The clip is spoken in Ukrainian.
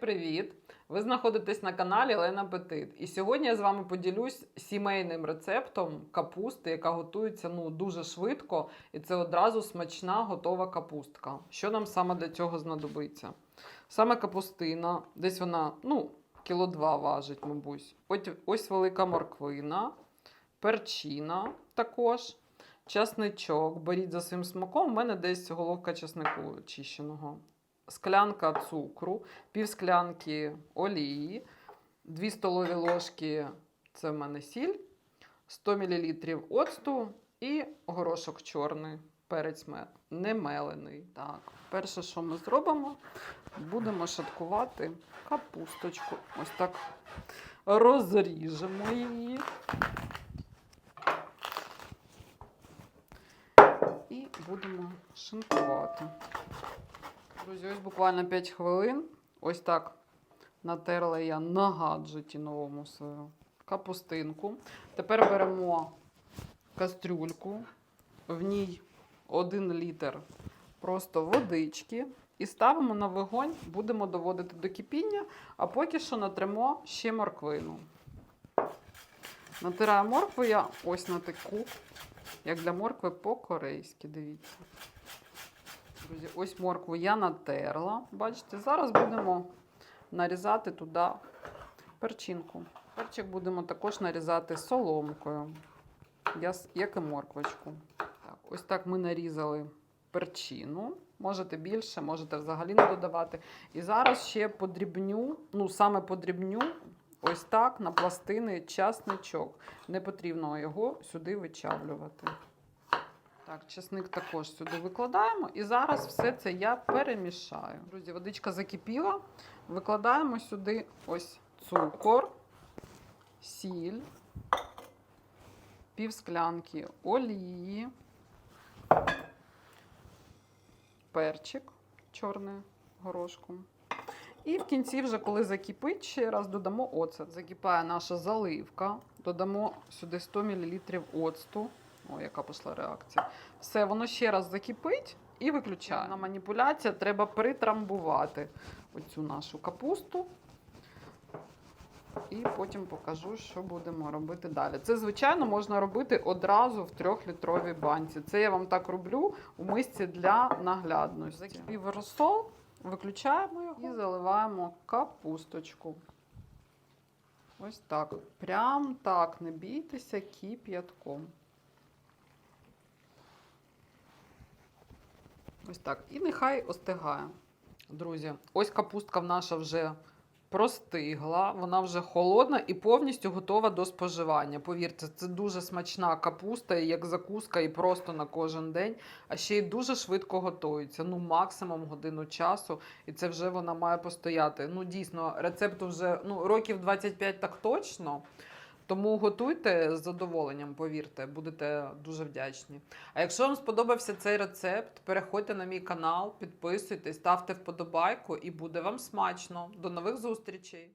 привіт! Ви знаходитесь на каналі Лена Петит. І сьогодні я з вами поділюсь сімейним рецептом капусти, яка готується ну, дуже швидко, і це одразу смачна готова капустка. Що нам саме для цього знадобиться? Саме капустина, десь вона ну, кіло два важить, мабуть. Ось, велика морквина, перчина також. Часничок, беріть за своїм смаком. У мене десь головка часнику очищеного. Склянка цукру, пів склянки олії, 2 столові ложки це в мене сіль, 100 мл оцту і горошок чорний, перець не мелений. Так, перше, що ми зробимо, будемо шаткувати капусточку. Ось так розріжемо її. І будемо шинкувати. Друзі, ось буквально 5 хвилин. Ось так натерла я на гаджеті новому свою капустинку. Тепер беремо кастрюльку, в ній 1 літр просто водички. І ставимо на вогонь, будемо доводити до кипіння, а поки що натремо ще морквину. Натираю моркву я ось на таку, як для моркви по-корейськи, дивіться. Друзі, ось моркву я натерла. Бачите, зараз будемо нарізати туди перчинку. Перчик будемо також нарізати соломкою, як і морквочку. Так, ось так ми нарізали перчину. Можете більше, можете взагалі не додавати. І зараз ще подрібню, ну саме подрібню, ось так на пластини часничок. Не потрібно його сюди вичавлювати. Так, чесник також сюди викладаємо. І зараз все це я перемішаю. Друзі, водичка закипіла. Викладаємо сюди ось цукор, сіль, пів склянки олії, перчик чорний горошком. І в кінці, вже коли закипить, ще раз додамо оцет. Закипає наша заливка. Додамо сюди 100 мл оцту. О, яка пішла реакція. Все, воно ще раз закипить і виключаємо. На маніпуляція треба притрамбувати оцю нашу капусту. І потім покажу, що будемо робити далі. Це, звичайно, можна робити одразу в трьохлітровій банці. Це я вам так роблю у мисці для наглядності. Закипів розсол, виключаємо його і заливаємо капусточку. Ось так. Прям так, не бійтеся кип'ятком. Ось так. І нехай остигає. Друзі, ось капустка наша вже простигла, вона вже холодна і повністю готова до споживання. Повірте, це дуже смачна капуста, як закуска, і просто на кожен день. А ще й дуже швидко готується. Ну, максимум годину часу, і це вже вона має постояти. Ну, дійсно, рецепту вже ну, років 25 так точно. Тому готуйте з задоволенням, повірте, будете дуже вдячні. А якщо вам сподобався цей рецепт, переходьте на мій канал, підписуйтесь, ставте вподобайку і буде вам смачно. До нових зустрічей!